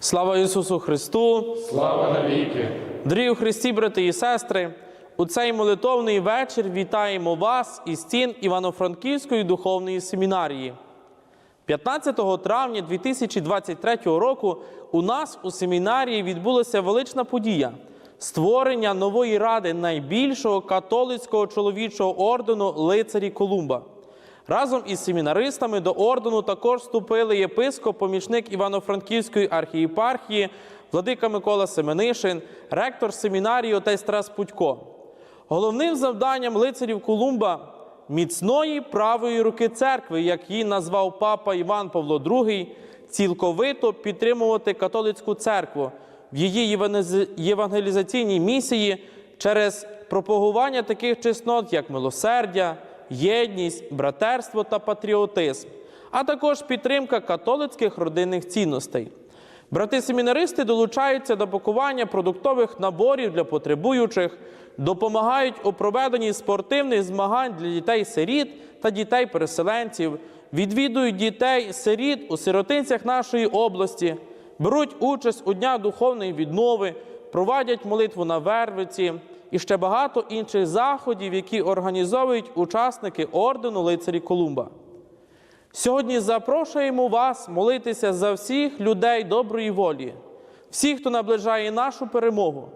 Слава Ісусу Христу! Слава навіки! Дорогі у Христі, брати і сестри! У цей молитовний вечір вітаємо вас із стін Івано-Франківської духовної семінарії. 15 травня 2023 року у нас у семінарії відбулася велична подія створення нової ради найбільшого католицького чоловічого ордену лицарі Колумба. Разом із семінаристами до ордену також вступили єпископ, помічник Івано-Франківської архієпархії, владика Микола Семенишин, ректор семінарії отець Тарас Путько. Головним завданням лицарів Колумба міцної правої руки церкви, як її назвав папа Іван Павло II, цілковито підтримувати католицьку церкву в її євангелізаційній місії через пропагування таких чеснот, як милосердя, єдність, братерство та патріотизм, а також підтримка католицьких родинних цінностей. Брати-семінаристи долучаються до пакування продуктових наборів для потребуючих, допомагають у проведенні спортивних змагань для дітей-сиріт та дітей-переселенців, відвідують дітей-сиріт у сиротинцях нашої області, беруть участь у днях духовної віднови, проводять молитву на Вервиці і ще багато інших заходів, які організовують учасники ордену лицарі Колумба. Сьогодні запрошуємо вас молитися за всіх людей доброї волі, всіх, хто наближає нашу перемогу.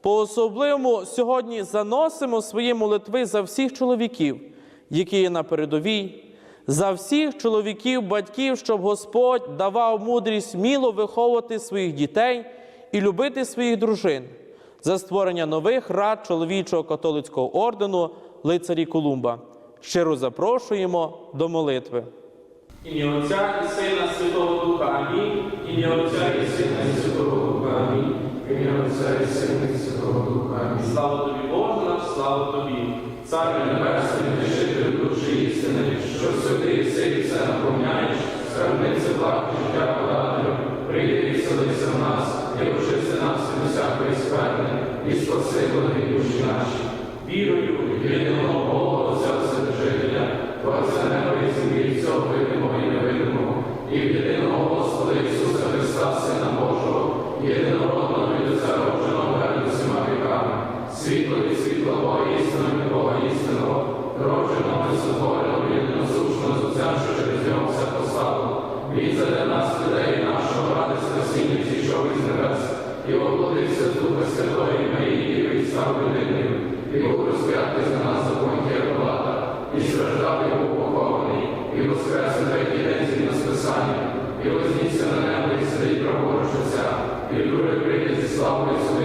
По особливому сьогодні заносимо свої молитви за всіх чоловіків, які є на передовій, за всіх чоловіків, батьків, щоб Господь давав мудрість сміло виховувати своїх дітей і любити своїх дружин, за створення нових рад чоловічого католицького ордену лицарі Колумба. Щиро запрошуємо до молитви. Ім'я Отця і Сина Святого Духа. Амінь. Ім'я Отця і Сина і Святого Духа. Амінь. Ім'я Отця і Сина і Святого Духа. Амінь. Слава тобі, Боже наш, слава тобі. Цар Небесний тішитель душі істини, що святий все і все наповняєш, скарбниця благ життя подателю, прийди і вселися в нас, і очисти скверни, і спаси благі душі наші. вірою, В єдиного Бога, Вседержителя, Творця неба і землі, всього видимого і невидимого, і в єдиного Господа Ісуса Христа, Сина Божого, єдинородного від Отця родженого перед усіма віками, світло від світла Бога істина від Бога істинного, родженого і сотвореного, єдиносушного з що через нього все поставило. Він заде нас людей нашого ради спасіння зійшов із небес, і оплатився з Духа Святої Марії, і став людиною, і був розп'ятий за нас за Понтія Пилата, і страждав і був похований, і воскрес на третій день згідно з Писанням, і вознісся на небо, і сидить праворуч Отця, і друге прийде зі славою судити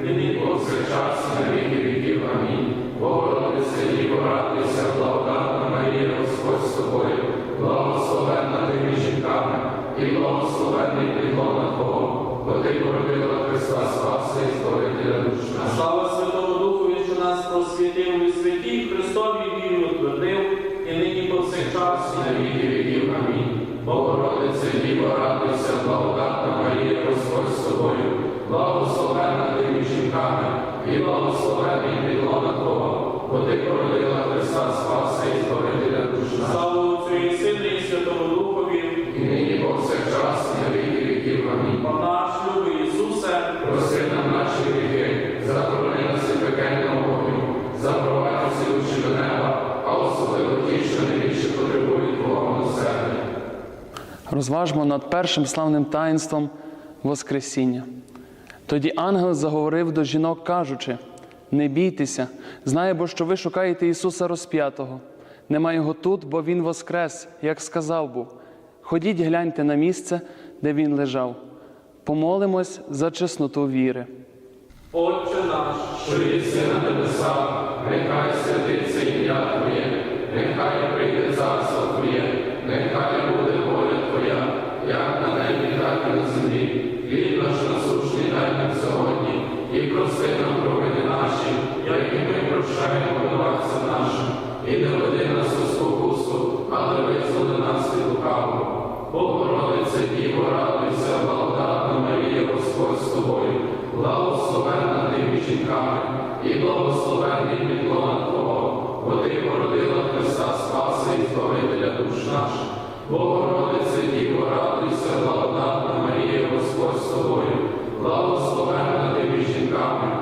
Нині повсякчас і на віки віків. Амінь. Богородиця Діво, радуйся, благодатна Марія, Господь з тобою, благословенна ти між жінками, і благословенний підлона Твого, бо ти породила Христа Спаса і Збавителя душ наших. слава Святому Духові, що нас просвітив у святій Христові віру утвердив, і нині повсякчас і на віки віків. Амінь. Богородице, Діво, радуйся, благодатна Марія, Господь з тобою, жінками, і благословенний підлона Твого, бо ти породила Христа Спаса і Збавителя душ наших. Слава Отцю і Сину і Святому Духові, І нині повсякчас і на віки віків. Амінь. О наш любий Ісусе, Проси нам наші гріхи, заборони нас від пекельного вогню, запровадь усі душі до неба, а особливо ті, що найбільше потребують Твого милосердя. Розважмо над першим славним таїнством Воскресіння. Тоді ангел заговорив до жінок, кажучи: Не бійтеся, знає, бо що ви шукаєте Ісуса розп'ятого. Нема його тут, бо Він воскрес, як сказав був. Ходіть, гляньте на місце, де він лежав. Помолимось за чесноту віри. Отче наш, що єси на небесах, нехай святиться ім'я Твоє, ми прощаємо нашим, і не веди нас у спокусу, але визволи нас від лукавого. Богородице, Діво, радуйся, благодатна Марія, Господь з тобою, благословенна ти між жінками, і благословенний підлона Твого, бо ти породила Христа Спаси і Збавителя душ наших. Богородице, Діво, радуйся, благодатна Марія, Господь з тобою, благословенна ти між жінками,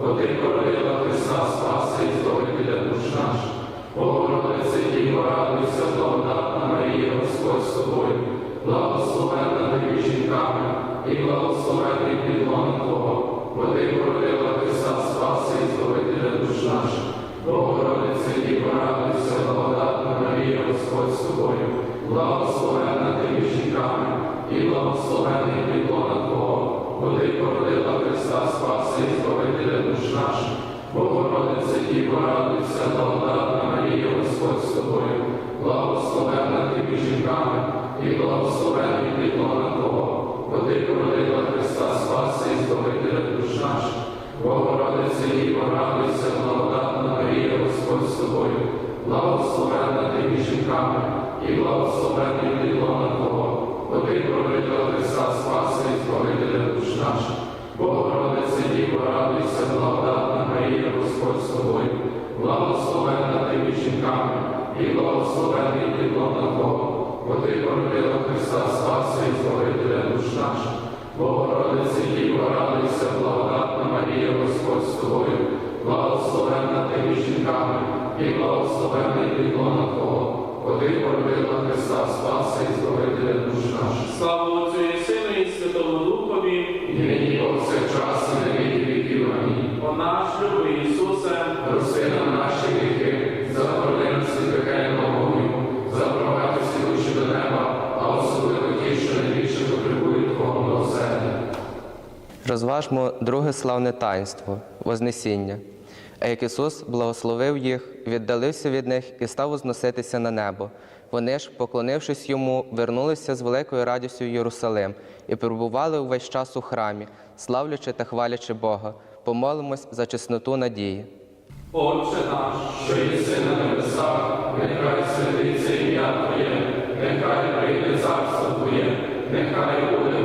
бо ти породила Христа Спаси і Збавителя душ наших. Богородице, Діво, радуйся, благодатна Марія, Господь з тобою, благословенна ти жінками, і благословенний підлона Твого, бо ти породила Христа Спаси і душ наших. Богородице, Діво, радуйся, благодатна Марія, Господь з тобою, благословенна ти жінками, і благословенний підлона Твого, бо ти породила Христа Спаси і Збавителя душ наших. Богородице, Діво, радуйся, благодатна Марія, Господь з тобою, благословенна ти між жінками, і благословенний підлона Твого, бо ти породила Христа Спаси і Збавителя душ наших. Богородице, Діво, радуйся, благодатна Марія, Господь з тобою, благословенна ти між жінками, і благословенний підлона Твого, бо ти породила Христа Спаси і Збавителя душ наших. Богородице, Діво, радуйся, благодатна Марія, Господь з тобою, благословенна ти між жінками, і благословенний підлона Твого, бо ти породила Христа Спаси і душ наших. Богородице, Діво, радуйся, благодатна Марія, Господь з тобою, благословенна ти між жінками, і благословенний підлона Твого, бо ти породила Христа Спаси і Збавителя душ наших. слава Отцю і Сину і Святому Духові, І нині повсякчас і на віки віків. Амінь. о наш любий Ісусе, Прости нам наші гріхи, заборони нас від пекельного вогню, запровадь всі душі до неба, а особливо ті, що найбільше потребують Твого милосердя. Розважмо друге славне таїнство Вознесіння. А як Ісус благословив їх, віддалився від них і став возноситися на небо. Вони ж, поклонившись йому, вернулися з великою радістю в Єрусалим і перебували увесь час у храмі, славлячи та хвалячи Бога. Помолимось за чесноту надії. Отче наш, Що єси на небесах, нехай святиться ім'я Твоє, нехай прийде царство Твоє, нехай буде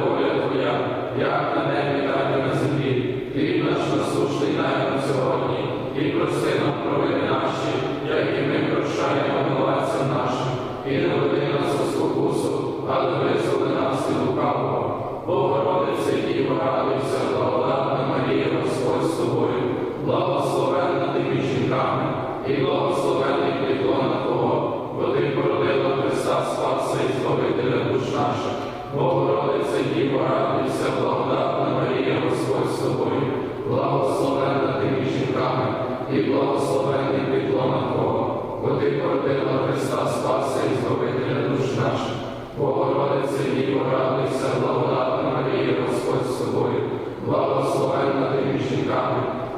породила Христа Спаса і Збавителя душ наших. Богородице, Діво, радуйся, благодатна Марія, Господь з тобою, благословенна ти між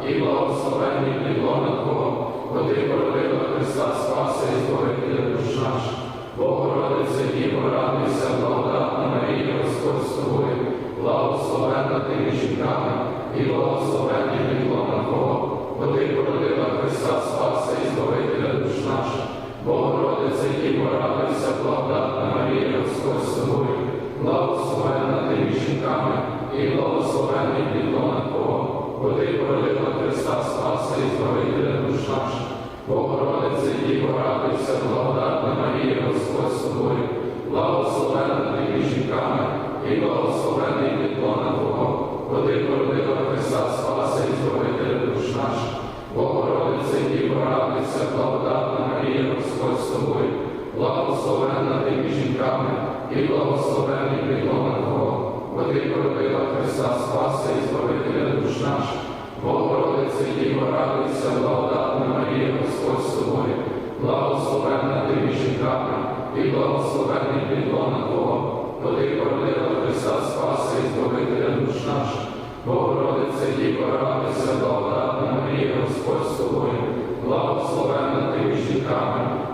і благословенний підлона Твого, бо ти Христа Спаса і Збавителя душ наших. Богородице, Діво, радуйся, благодатна Марія, Господь з тобою, благословенна ти між і благословенний підлона Твого, бо ти породила Христа Спаса і Збавителя душ наших. Богородице, і порадуйся, благодатна Марія, Господь з тобою, благословенна ти жінками, і благословенний підлона Твого, Христа Спаса і збавителя душ наших. Богородице, і порадуйся, благодатна Марія, Господь з тобою, благословенна і благословенний підлона Твого, бо ти породила Христа Спаса і збавителя душ наших. Богородице, і порадуйся, благодатна благословенна ти між жінками, і благословенний підлона Твого, бо ти породила Христа Спаса і Збавителя душ наших. Богородице, Діво, радуйся, благодатна Марія, Господь з тобою, благословенна ти між жінками, і благословенний підлона Твого, бо ти породила Христа Спаса і Збавителя душ наших. Богородице, Діво, радуйся, благодатна Марія, Господь з тобою, благословенна ти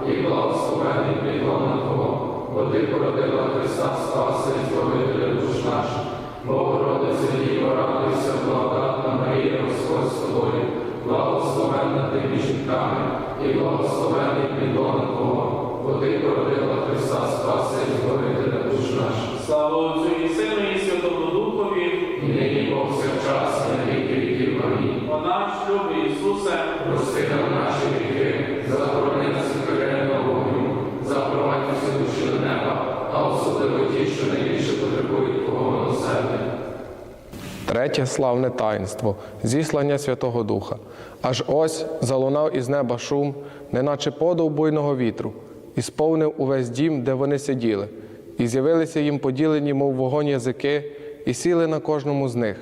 і благословенний підлона Твого, бо ти породила Христа Спаса і Збавителя душ наших. Богородице, Діво, радуйся, благодатна Марія, Господь з тобою, благословенна ти між жінками, і благословенний підлона Твого, бо ти породила Христа Спаса і Збавителя душ наших. Слава Отцю і Сину і Святому Духові, І нині Бог повсякчас і на віки віків. Амінь. о наш любий Ісусе, Прости нам наші гріхи, захорони нас від пекельного вогню, запровадь усі душі до неба, а особливо ті, що найбільше потребують Твого милосердя. Третє славне таїнство зіслання Святого Духа. Аж ось залунав із неба шум, неначе подув буйного вітру, і сповнив увесь дім, де вони сиділи, і з'явилися їм поділені, мов вогонь язики, і сіли на кожному з них.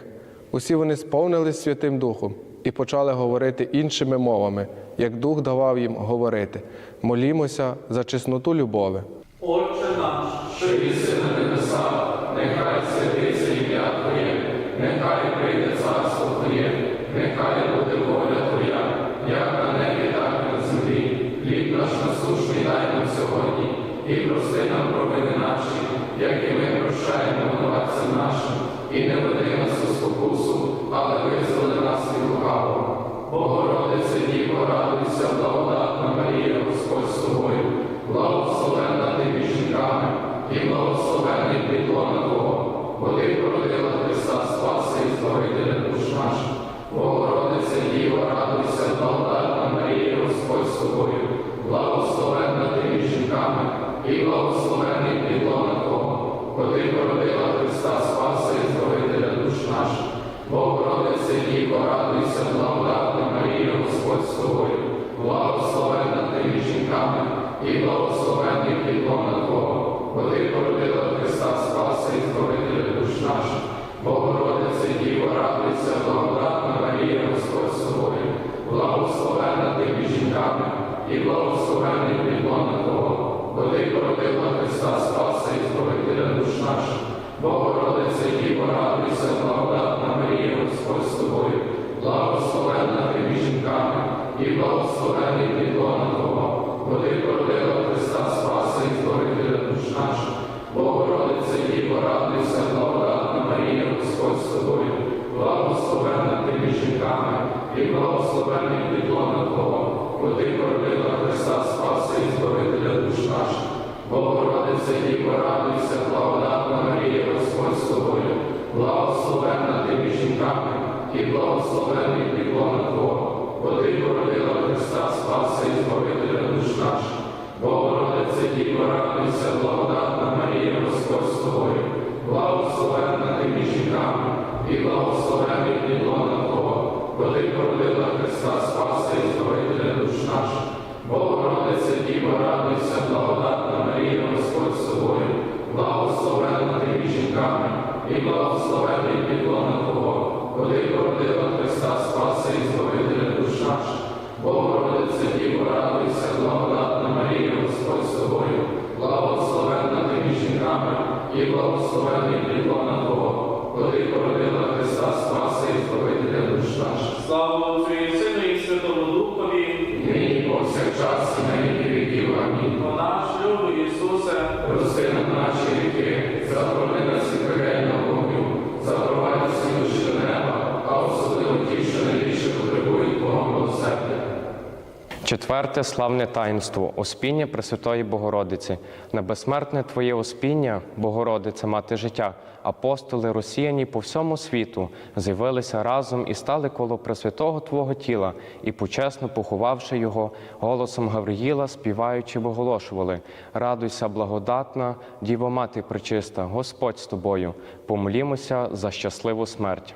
Усі вони сповнились Святим Духом і почали говорити іншими мовами, як Дух давав їм говорити. Молімося за чесноту любови. Отче наш, що і благословенний підлона Твого, бо ти породила Христа Спаса і Збавителя душ Марія, Господь з тобою, благословенна ти між жінками, і благословенний підлона Твого, бо ти породила Христа Спаса і Збавителя душ наших. Богородице, Діво, радуйся, благодатна Марія, Господь з тобою, благословенна ти між жінками, і благословенний підлона Твого, бо ти породила Христа Спаса і Збавителя душ наших. Богородице, Діво, радуйся, благодатна Марія, Господь з тобою, благословенна ти між жінками, і благословенний підлона Твого, бо ти породила Христа Спаса і Збавителя душ наших. Богородице, Діво, радуйся, благодатна Марія, Господь з тобою, благословенна ти між жінками, і благословенний Ти породила Христа Спаса і Збавителя душ наших. Богородице, Діво, радуйся, благодатна Марія, Господь з тобою, благословенна ти між жінками, і благословенний підлона Твого, бо ти породила Христа Спаса і Збавителя душ наших. Богородице, Діво, радуйся, благодатна Марія, Господь з тобою, благословенна ти між жінками, і благословенний підлона Твого, бо ти породила Христа Спаса і Збавителя. Богородице, Діво, радуйся, благодатна Марія, Господь з тобою, благословенна ти жінками, і благословенний підлона Твого, бо ти породила Христа Спаса і Збавителя душ наших. Богородице, Діво, радуйся, благодатна Марія, Господь з тобою, благословенна ти жінками, і благословенний підлона Твого, бо Четверте славне таїнство Оспіння Пресвятої Богородиці. На безсмертне Твоє Оспіння, Богородице, мати життя, апостоли розсіяні по всьому світу з'явилися разом і стали коло Пресвятого Твого тіла і, почесно поховавши його, голосом Гавриїла, співаючи, виголошували: Радуйся, благодатна, Діво Мати пречиста, Господь з тобою, помолімося за щасливу смерть.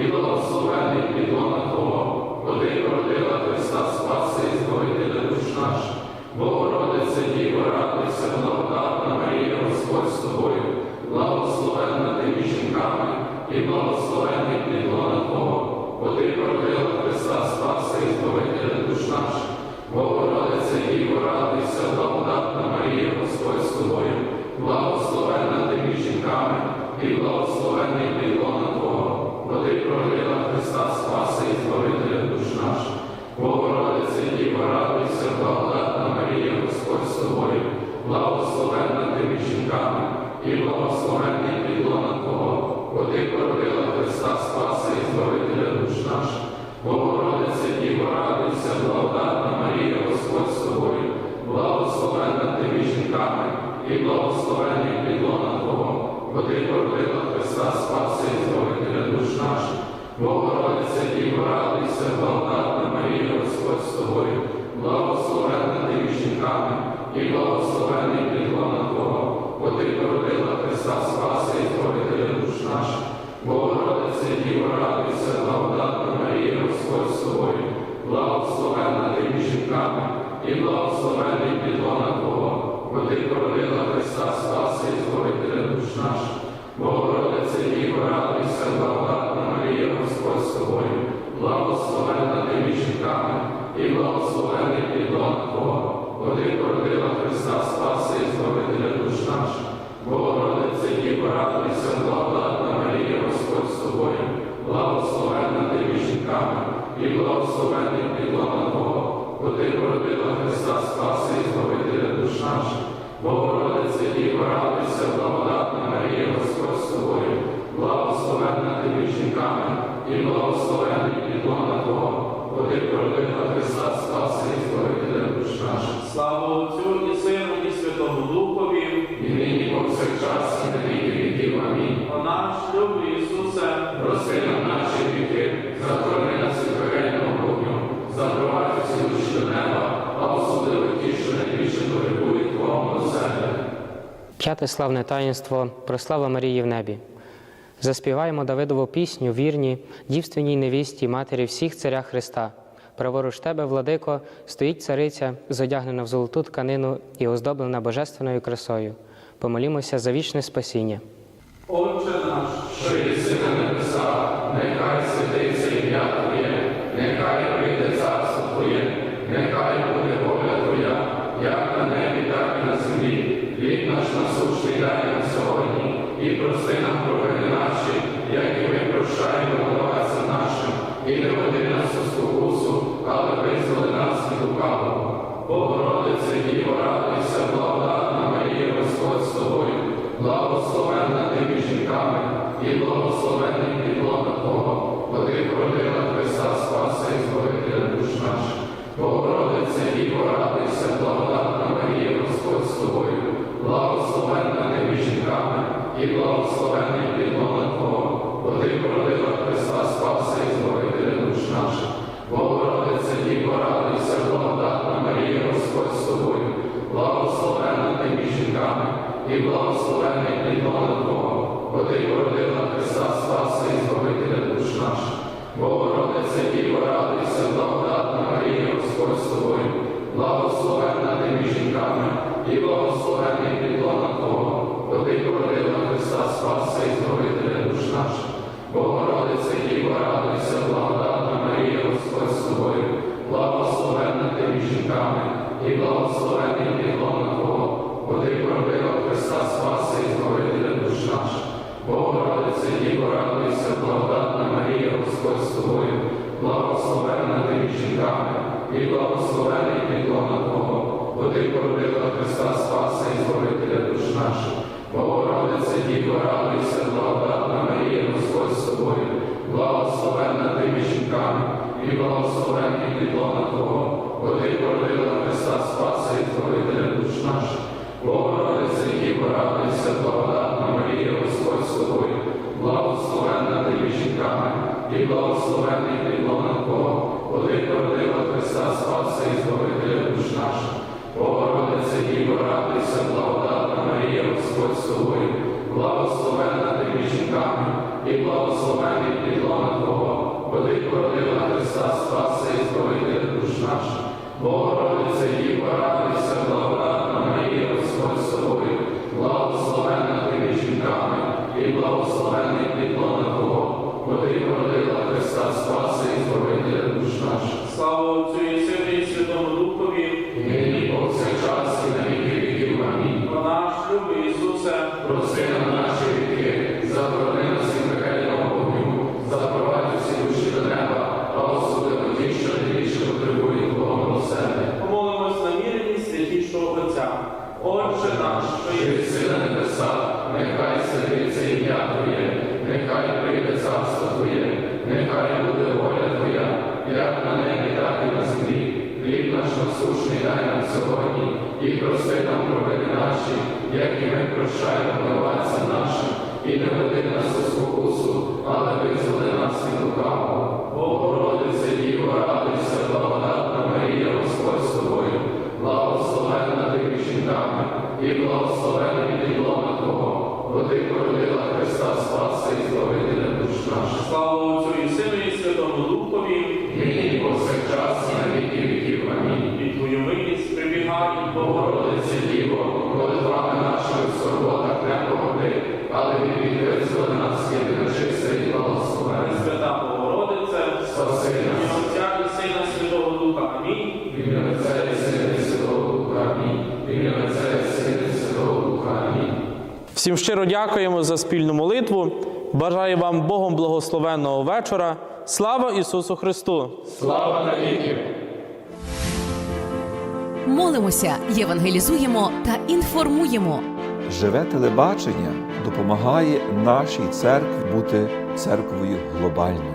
і благословенний підлона Твого, бо ти породила Христа Спаси і Збавителя душ наших. Богородице, Діво, радуйся, благодатна Марія, Господь з тобою, благословенна ти між жінками, і благословенний підлона Твого, бо ти породила Христа Спаси і Збавителя душ наших. Богородице, Діво, радуйся, благодатна Марія, Господь з тобою, благословенна ти жінками, і благословенний Діво, радуйся, благодатна Марія, Господь з тобою, благословенна ти між жінками, і благословенний підлона Твого, бо ти породила Христа Спаси і Збавителя душ наших. Слава Отцю і Сину, і Святому Духові, І нині повсякчас і на віки віків. Амінь. о наш любий Ісусе, Прости нам наші гріхи, захорони нас від пекельного вогню, запровадь всі душі до неба, а особливо ті, що найбільше потребують Твого милосердя. П'яте славне таїнство прослава Марії в небі. Заспіваємо Давидову пісню вірні, дівственній невісті, матері всіх царя Христа. Праворуч тебе, владико, стоїть цариця, зодягнена в золоту тканину і оздоблена божественною красою. Помолімося за вічне спасіння. Отче наш, Що єси на небесах, нехай святиться ім'я Твоє, нехай прийде царство Твоє, нехай буде воля Твоя, як на небі, так і на землі. Дай нам сьогодні, і прости нам провини благословенний підлона Твого, бо ти породила Христа Спаса і Збавителя душ наших. Богородице, Діво, радуйся, благодатна Марія, Господь з тобою, благословенна ти між жінками, і благословенний підлона Твого, бо ти породила Христа Спаса і Збавителя душ наших. Богородице, Діво, радуйся, благодатна Марія, Господь з тобою, благословенна ти між жінками, і благословенний жінками, і благословенний підлона Твого, бо ти породила Христа Спаса і Збавителя душ наших. Богородице, Діво, радуйся, благодатна Марія, Господь з тобою, благословенна ти між жінками, і благословений підлона Твого, бо ти породила Христа Спаса і Збавителя душ наших. Богородице, Діво, радуйся, благодатна Марія, Господь з тобою, благословенна ти між жінками, і благословений підлона Твого, бо ти породила Христа Спаса і Збавителя душ наших. Богородице, Діво, радуйся, благодатна Марія, Господь з тобою, благословенна і благословений підлона Твого, бо Ти породила Христа Спаса і Збавителя душ наших. Богородице Діво, радуйся, благодатна Марія, Господь з тобою, ти між і благословений підлона Твого, бо Ти породила Христа Спаса і Збавителя душ наших. Богородице Діво, радуйся, благодатна Марія, Господь з тобою, благословенна ти жінками, і благословений підлона Твого, бо Ти породила Христа Спаса і Збавителя душ наших. Слава Отцю і Сину і Святому Духові, І нині повсякчас і на віки віків. Амінь. про наш любий Ісусе, Прости нам царство Твоє, нехай буде воля Твоя, як на небі, так і на землі. Хліб наш насущний дай нам сьогодні, і прости нам провини наші, як і ми прощаємо винуватцям нашим, і не веди нас у спокусу, але визволи нас від лукавого. Богородице Діво, радуйся, благодатна Марія, Господь з тобою, благословенна ти між жінками, і благословений підлона Твого, бо ти породила Христа Спаса і слава Отцю і Сину і Святому Духові, Нині повсякчас і на віки віків. Амінь. і Твою милість прибігай, Богородице. Діво, молитвами нашими в скорботах не погоди, але від визволи нас єдина чиста і благословена. Свята Богородице, Спаси нас. Отця і Сина Святого Духа. Амінь. Ім'я Отця і Сина і Святого Духа. Амінь. В ім'я Отця і Сина і Святого Духа. Амінь. Всім щиро дякуємо за спільну молитву. Бажаю вам Богом благословенного вечора. Слава Ісусу Христу! Слава навіки! Молимося, євангелізуємо та інформуємо. Живе телебачення допомагає нашій церкві бути церквою глобальною.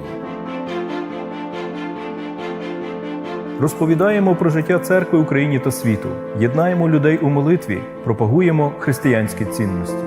Розповідаємо про життя церкви Україні та світу, єднаємо людей у молитві, пропагуємо християнські цінності.